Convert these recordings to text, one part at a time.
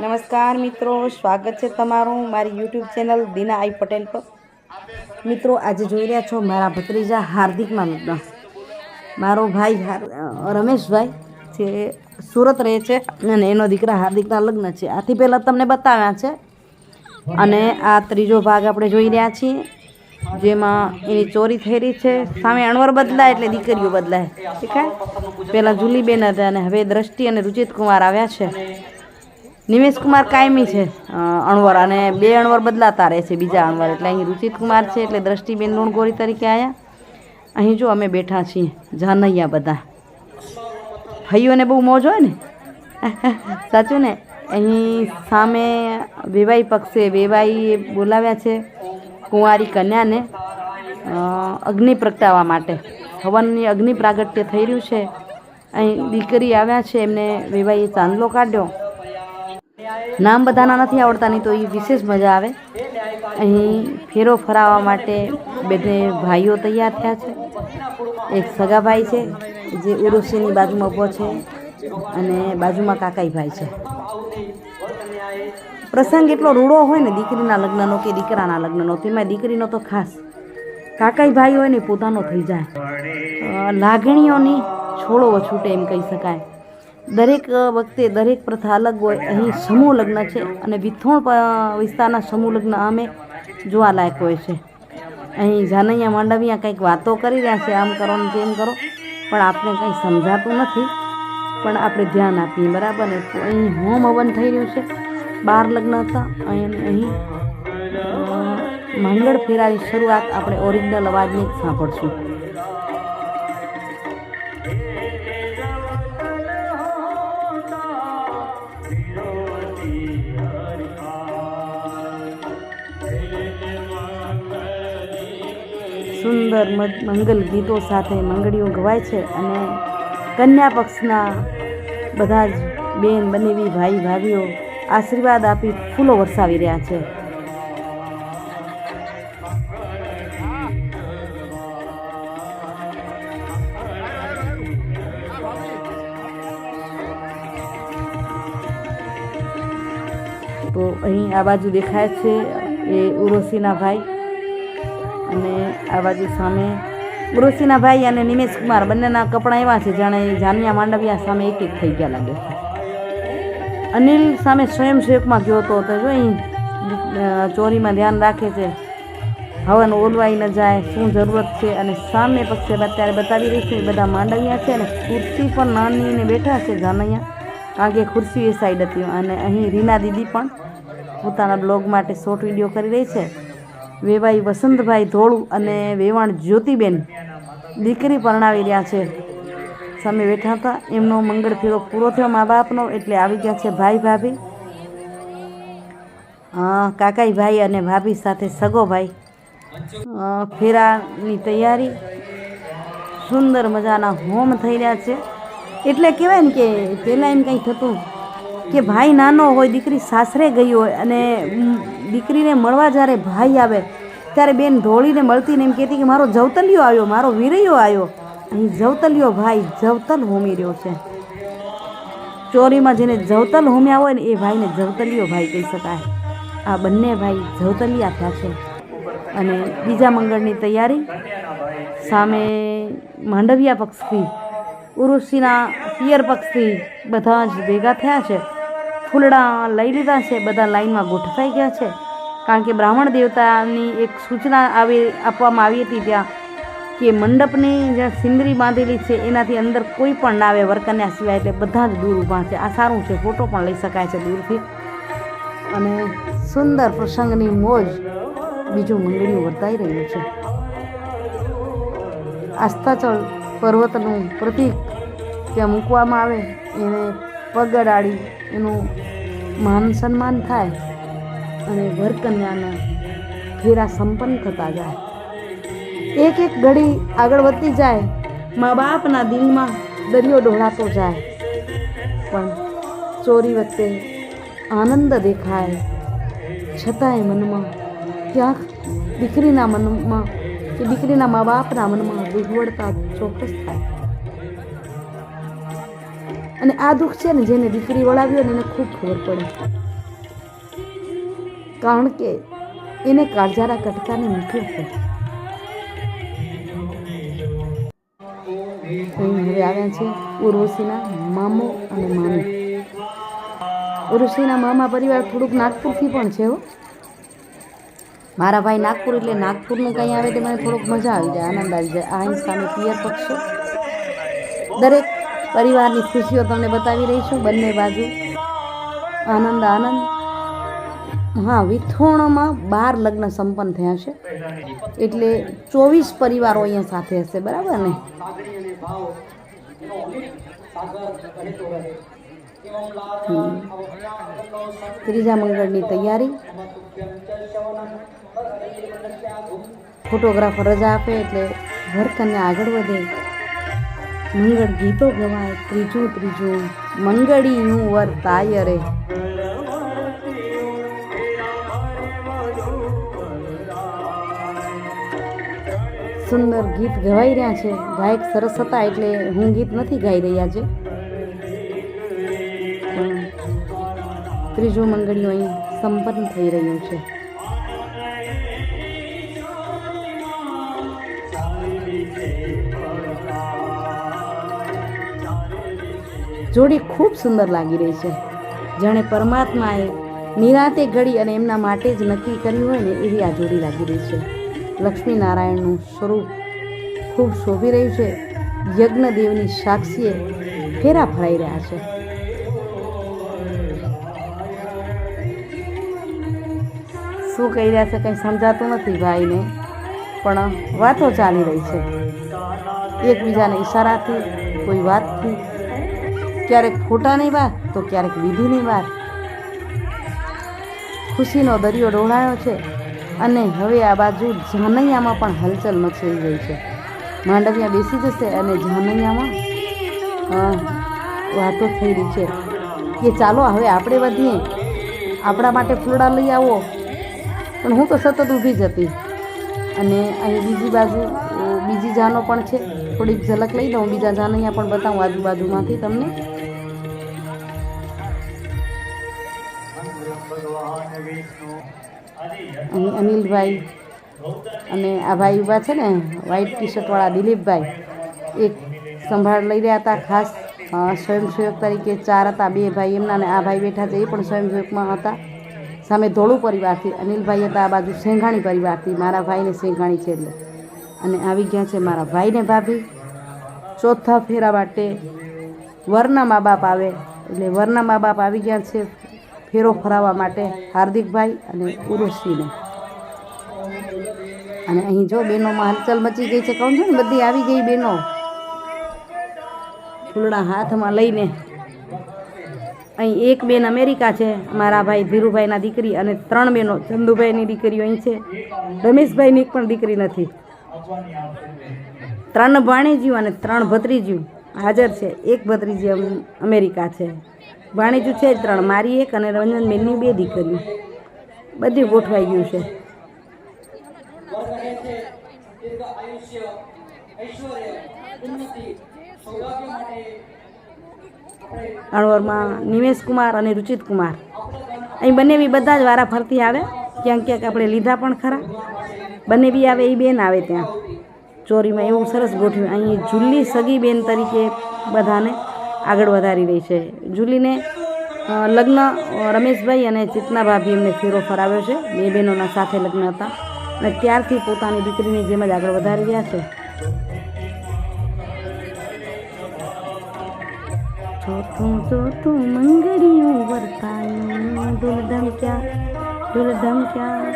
નમસ્કાર મિત્રો, સ્વાગત છે તમારું મારી YouTube channel Dina I Patel પર. મિત્રો, આજે જોઈ રહ્યા છો મારા ભત્રીજા હાર્દિકના લગ્ન. મારો ભાઈ રમેશભાઈ જે સુરત રહે છે અને એનો દીકરા હાર્દિકના લગ્ન છે. આથી પહેલાં તમને બતાવ્યા છે. અને આ ત્રીજો ભાગ આપણે જોઈ રહ્યા છીએ, જેમાં એની ચોરી થઈ રહી છે. સામે અણવર બદલાય એટલે દીકરીઓ બદલાય. ઠીક છે? પહેલાં જુલીબેન હતા અને હવે દ્રષ્ટિ અને રુચિત કુમાર આવ્યા છે. નિમેશ કુમાર કાયમી છે અણવર અને બે અણવર બદલાતા રહે છે બીજા અણવર. એટલે અહીં રુચિત કુમાર છે, એટલે દ્રષ્ટિબેન લુણગોરી તરીકે આવ્યા અહીં જો અમે બેઠા છીએ, જાનૈયા બધા. ભાઈઓને બહુ મોજ હોય ને? સાચું ને? અહીં સામે વેવાઈ પક્ષે વેવાઈએ બોલાવ્યા છે, કુંવારી કન્યાને અગ્નિ પ્રગટાવવા માટે. હવનની અગ્નિ પ્રાગટ્ય થઈ રહ્યું છે. અહીં દીકરી આવ્યા છે, એમને વેવાઈએ ચાંદલો કાઢ્યો. નામ બધાના નથી આવડતા નહીં તો એ વિશેષ મજા આવે. અહીં ફેરો ફરાવવા માટે બે ભાઈઓ તૈયાર થયા છે. એક સગા ભાઈ છે, જે ઉરુસીની બાજુમાં ઊભો છે અને બાજુમાં કાકાઈ ભાઈ છે. પ્રસંગ એટલો રૂડો હોય ને દીકરીના લગ્નનો કે દીકરાના લગ્નનો, તેમાં દીકરીનો તો ખાસ. કાકાઈ ભાઈ હોય ને પોતાનો થઈ જાય. લાગણીઓની છોડો છૂટે એમ કહી શકાય. દરેક વખતે દરેક પ્રથા અલગ હોય અહીં સમૂહ લગ્ન છે અને વિથોણ વિસ્તારના સમૂહ લગ્ન અમે જોવાલાયક હોય છે. અહીં જાનૈયા માંડવિયા કંઈક વાતો કરી રહ્યા છે આમ કરો ને તેમ કરો પણ આપણે કંઈ સમજાતું નથી. પણ આપણે ધ્યાન આપીએ બરાબર ને? તો અહીં હોમ હવન થઈ રહ્યું છે. બાર લગ્ન હતા અહીં અહીં અ, મંગળ ફેરાની શરૂઆત આપણે ઓરિજિનલ અવાજની સાંભળશું. સુંદર મંગલ ગીતો સાથે મંગળીઓ ગવાય છે અને કન્યા પક્ષના બધા જ બેન બનેવી ભાઈ ભાભીઓ આશીર્વાદ આપી ફૂલો વરસાવી રહ્યા છે. તો અહીં આ બાજુ દેખાય છે એ ઉર્વશીના ભાઈ. અને આ બાજુ સામે ઉર્વશીના ભાઈ અને નિમેશ કુમાર બંનેના કપડાં એવા છે જાણે જાનિયા માંડવિયા સામે એક એક થઈ ગયા લાગે. અનિલ સામે સ્વયંસેવકમાં ગયો હતો તો જો અહીં ચોરીમાં ધ્યાન રાખે છે. હવન ઓલવાઈ ન જાય, શું જરૂરત છે અને સામે પક્ષે અત્યારે બતાવી રહી છે બધા માંડવિયા છે અને ખુરશી પર નાનીને બેઠા છે જાનૈયા. કારણ કે ખુરશી એ સાઈડ હતી અને અહીં રીના દીદી પણ પોતાના બ્લોગ માટે શોર્ટ વીડિયો કરી રહી છે. વેવાઈ વસંતભાઈ ધોળું અને વેવાણ જ્યોતિબેન દીકરી પરણાવી રહ્યા છે. સામે બેઠા હતા. એમનો મંગળ ફેરો પૂરો થયો મા બાપનો એટલે આવી ગયા છે ભાઈ ભાભી. કાકાઈ ભાઈ અને ભાભી સાથે સગો ભાઈ. ફેરાની તૈયારી. સુંદર મજાના હોમ થઈ રહ્યા છે. એટલે કહેવાય ને કે પહેલાં એમ કંઈ થતું કે ભાઈ નાનો હોય, દીકરી સાસરે ગઈ હોય અને દીકરીને મળવા જ્યારે ભાઈ આવે, ત્યારે બેન ઢોળીને મળતી ને એમ કહેતી કે મારો જવતલિયો આવ્યો, મારો વીરૈયો આવ્યો. અહીં જવતલિયો ભાઈ જવતલ હોમી રહ્યો છે. ચોરીમાં જેને જવતલ હોમ્યા હોય ને એ ભાઈને જવતલિયો ભાઈ કહી શકાય. આ બંને ભાઈ જવતલિયા થયા છે. અને બીજા મંગળની તૈયારી સામે માંડવિયા પક્ષથી ઉરુષીના પિયર પક્ષથી બધા જ ભેગા થયા છે. ફૂલડા લઈ લીધા છે, બધા લાઈનમાં ગોઠવાઈ ગયા છે. કારણ કે બ્રાહ્મણ દેવતાની એક સૂચના આવી, આપવામાં આવી હતી ત્યાં કે મંડપની જ્યાં સિંદરી બાંધેલી છે, એનાથી અંદર કોઈ પણ ના આવે વરકન્યા સિવાય એટલે બધા જ દૂર ઊભા છે. આ સારું છે, ફોટો પણ લઈ શકાય છે દૂરથી. અને સુંદર પ્રસંગની મોજ બીજું મંડળીઓ વર્તાઈ રહ્યું છે. આસ્થાચળ પર્વતનું પ્રતીક ત્યાં મૂકવામાં આવે, એને પગ અડાડી એનું માન સન્માન થાય અને વરકન્યાના ફેરા સંપન્ન થતા જાય. એક એક ઘડી આગળ વધતી જાય, મા બાપના દિલમાં દરિયો ડોળાતો જાય. પણ ચોરી વખતે આનંદ દેખાય. છતાંય મનમાં ક્યાંક દીકરીના મનમાં કે દીકરીના મા બાપના મનમાં વિગવડતા ચોક્કસ થાય. અને આ દુઃખ છે ને જેને દીકરી વળાવી હોય ને એને ખૂબ ખબર પડે. કારણ કે એને કાળજારા કટકાને મૂક્યું છે. હવે આવ્યા છે ઉર્વશીના મામો અને મામી. ઉર્વશીના મામા પરિવાર થોડુંક નાગપુરથી પણ છે હો. મારા ભાઈ નાગપુર એટલે નાગપુરનું કંઈ આવે તો મને થોડુંક મજા આવી જાય, આનંદ આવી જાય. આ અહીં સામે પિયર પક્ષ દરેક પરિવારની ખુશીઓ તમને બતાવી રહી છું. બંને બાજુ આનંદ આનંદ. હા, વિથોણમાં બાર લગ્ન સંપન્ન થયા છે. એટલે ચોવીસ પરિવારો અહીંયા સાથે હશે, બરાબર ને. ત્રીજા મંગળની તૈયારી. ફોટોગ્રાફર રજા આપે એટલે વર્કને આગળ વધે. મંગળ ગીતો ગવાય, ત્રીજું ત્રીજું મંગળીનું વર તાય રે સુંદર ગીત ગવાઈ રહ્યા છે. ગાયક સરસ હતા એટલે હું ગીત નથી ગાઈ રહ્યા છે ત્રીજું મંગળીઓ અહીં સંપન્ન થઈ રહ્યું છે. જોડી ખૂબ સુંદર લાગી રહી છે. જાણે પરમાત્માએ નિરાતે ઘડી અને એમના માટે જ નક્કી કર્યું હોય ને એવી આ જોડી લાગી રહી છે. લક્ષ્મી નારાયણનું સ્વરૂપ ખૂબ શોભી રહ્યું છે. યજ્ઞદેવની સાક્ષીએ ફેરા ફરાઈ રહ્યા છે. શું કહી રહ્યા છે? કંઈ સમજાતું નથી ભાઈને, પણ વાતો ચાલી રહી છે. એકબીજાને ઈશારાથી કોઈ વાતથી ક્યારેક ફોટાની વાત તો ક્યારેક વિધિની વાત ખુશીનો દરિયો ડોળાયો છે અને હવે આ બાજુ જાનૈયામાં પણ હલચલ મચી ગઈ છે. માંડવિયા બેસી જશે અને જાનૈયામાં વાતો થઈ રહી છે. કે ચાલો હવે આપણે વધીએ. આપણા માટે ફૂલડા લઈ આવો. પણ હું તો સતત ઊભી જ હતી. અને અહીં બીજી બાજુ બીજી જાનો પણ છે. થોડીક ઝલક લઈ દઉં. બીજા જાનૈયા પણ બતાવું આજુબાજુમાંથી તમને. અહીં અનિલભાઈ અને આ ભાઈ ઊભા છે ને વ્હાઈટ ટી શર્ટવાળા દિલીપભાઈ, એક સંભાળ લઈ રહ્યા હતા ખાસ સ્વયંસેવક તરીકે ચાર હતા, બે ભાઈ એમના અને આ ભાઈ બેઠા છે, એ પણ સ્વયંસેવકમાં હતા. સામે ધોળું પરિવારથી, અનિલભાઈ હતા, આ બાજુ સેંઘાણી પરિવારથી, મારા ભાઈને સેંઘાણી છે એટલે. અને આવી ગયા છે મારા ભાઈને ભાભી. ચોથા ફેરા માટે વરના મા બાપ આવે, એટલે વરના મા બાપ આવી ગયા છે. ફેરો ફરાવવા માટે હાર્દિકભાઈ અને ઉર્વશીને. અને અહીં જો બહેનોમાં હલચલ મચી ગઈ છે, કહું છું ને, બધી આવી ગઈ બહેનો ફૂલડા હાથમાં લઈને અહીં એક બેન અમેરિકા છે, મારા ભાઈ ધીરુભાઈના દીકરી અને ત્રણ બહેનો ચંદુભાઈની દીકરીઓ અહીં છે, રમેશભાઈની એક પણ દીકરી નથી. ત્રણ ભાણેજીઓ અને ત્રણ ભત્રીજીઓ હાજર છે, એક ભત્રીજી અમ- અમેરિકા છે. ભાણેજું છે ત્રણ, મારી એક અને રંજનબેનની બે દીકરીઓ. બધું ગોઠવાઈ ગયું છે. અણવરમાં નિમેશ કુમાર અને રુચિત કુમાર. અહીં બંને બી બધા જ વારા ફરતી આવે. ક્યાંક ક્યાંક આપણે લીધા પણ ખરા. બંને બી આવે, એ બેન આવે ત્યાં. ચોરીમાં એવું સરસ ગોઠવ્યું. અહીં જુલ્લી સગી બેન તરીકે બધાને આગળ વધારી રહી છે. જુલીને લગ્ન રમેશભાઈ અને ચેતના એમને ફેરો ફરાવ્યો છે. બે બહેનોના સાથે લગ્ન હતા. અને ત્યારથી પોતાની દીકરીની જેમ જ આગળ વધારી રહ્યા છે. ચોથું ચોથું મંગળિયું વર્તાયું દુલડમ ક્યાં દુલડમ ક્યાં?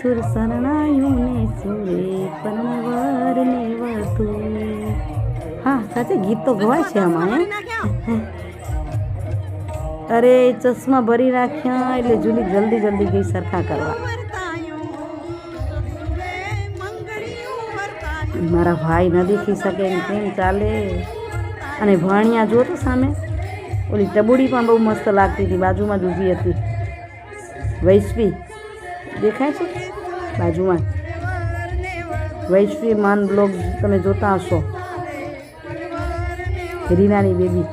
સુર શરણાયું ને સુરે પરણવર ને વધુ હા, સાચે ગીત તો ગવાય છે આમાં? અરે, ચશ્મા ભરી રાખ્યા, એટલે જુલી જલ્દી જલ્દી ગઈ સરખા કરવા. મારા ભાઈ ન દેખી શકે એમ કેમ ચાલે? અને ભાણિયા જો તો સામે. ઓલી ટબુડી પણ બહુ મસ્ત લાગતી હતી, બાજુમાં જ ઊભી હતી. વૈશ્વી, દેખાય છે? બાજુમાં. વૈશ્વી માન બ્લોગ તમે જોતા હશો. રીનાની બેબી.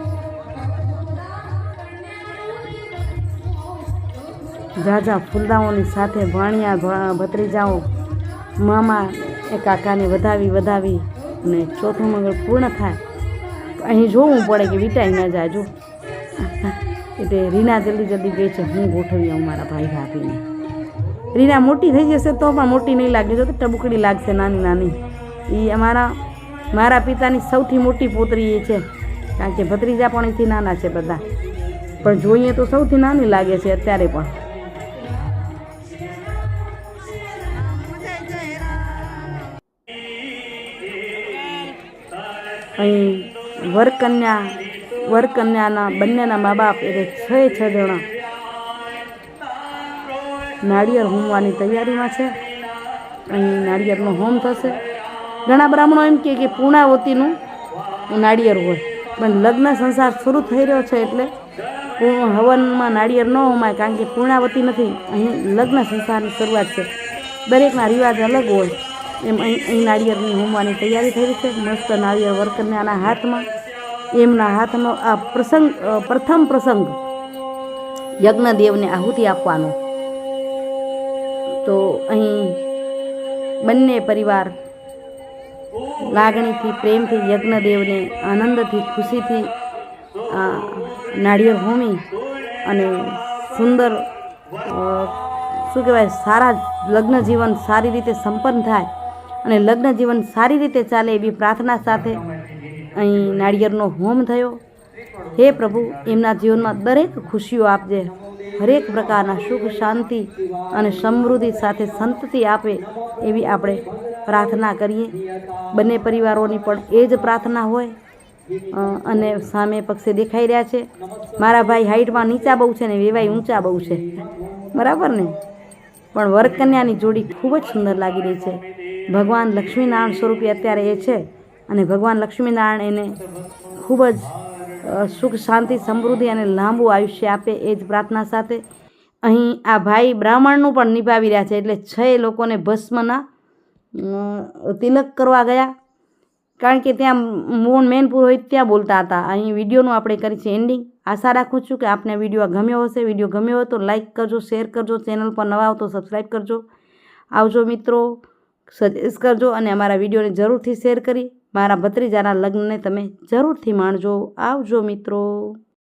જાજા ફૂલદાઓની સાથે ભાણિયા ભત્રીજાઓ, મામા એ કાકાને વધાવી વધાવી અને ચોથું મંગળ પૂર્ણ થાય. અહીં જોવું પડે કે વિટાઈ ના જાજો એટલે રીના જલ્દી જલ્દી ગઈ છે. હું ગોઠવી આવું મારા ભાઈ ભાભીને રીના મોટી થઈ જશે તો પણ મોટી નહીં લાગે. જો તો ટબુકડી લાગશે નાની નાની. એ અમારા, મારા પિતાની સૌથી મોટી પુત્રી એ છે. કારણ કે ભત્રીજા પણ અહીંથી નાના છે બધા. પણ જોઈએ તો સૌથી નાની લાગે છે અત્યારે પણ. અહીં વરકન્યા, વરકન્યાના, બંનેના મા બાપ એટલે છ છ જણા. નાળિયેર હોમવાની તૈયારીમાં છે. અહીં નાળિયેરનો હોમ થશે. ઘણા બ્રાહ્મણો એમ કહે કે પૂર્ણાવતીનું નાળિયેર હોય. પણ લગ્ન સંસાર શરૂ થઈ રહ્યો છે એટલે હવનમાં નાળિયેર ન હોમાય, કારણ કે પૂર્ણાવતી નથી. અહીં લગ્ન સંસારની શરૂઆત છે. દરેકના રિવાજ અલગ હોય. એમ અહીં અહીં નાળિયેરની હોમવાની તૈયારી થઈ રહી છે. મસ્ત નાળિયેર વર્કરનાના હાથમાં, એમના હાથનો આ પ્રસંગ પ્રથમ પ્રસંગ, યજ્ઞદેવને આહુતિ આપવાનો. તો અહીં બંને પરિવાર લાગણીથી, પ્રેમથી, યજ્ઞદેવને, આનંદથી, ખુશીથી નાળિયેર હોમી અને સુંદર શું કહેવાય, સારા લગ્ન જીવન સારી રીતે સંપન્ન થાય અને લગ્ન જીવન સારી રીતે ચાલે એવી પ્રાર્થના સાથે અહીં નાળિયેરનો હોમ થયો. હે પ્રભુ, એમના જીવનમાં દરેક ખુશીઓ આપજે. હરેક પ્રકારના સુખ, શાંતિ અને સમૃદ્ધિ સાથે સંતતિ આપે એવી આપણે પ્રાર્થના કરીએ. બંને પરિવારોની પણ એ જ પ્રાર્થના હોય. અને સામે પક્ષે દેખાઈ રહ્યા છે. મારા ભાઈ હાઈટમાં નીચા બહુ છે ને વેવાઈ ઊંચા બહુ છે. બરાબર ને? પણ વરકન્યાની જોડી ખૂબ જ સુંદર લાગી રહી છે. ભગવાન લક્ષ્મીનારાયણ સ્વરૂપે અત્યારે એ છે અને ભગવાન લક્ષ્મીનારાયણ એને ખૂબ જ સુખ, શાંતિ, સમૃદ્ધિ અને લાંબુ આયુષ્ય આપે એ જ પ્રાર્થના સાથે અહીં આ ભાઈ બ્રાહ્મણનું પણ નિભાવી રહ્યા છે એટલે છ લોકોને ભસ્મના તિલક કરવા ગયા. કારણ કે ત્યાં મોન મેન પુરોહિત ત્યાં બોલતા હતા. અહીં વિડીયોનું આપણે કરી છે એન્ડિંગ આશા રાખું છું કે આપને વીડિયો ગમ્યો હશે. વીડિયો ગમ્યો હોય તો લાઈક કરજો શેર કરજો ચેનલ પર નવા હો તો સબસ્ક્રાઈબ કરજો. આવજો મિત્રો સજેસ્ટ કરજો અને અમારા વિડીયોને જરૂરથી શેર કરી. મારા ભત્રીજાના લગ્નને તમે જરૂરથી માણજો. આવજો મિત્રો.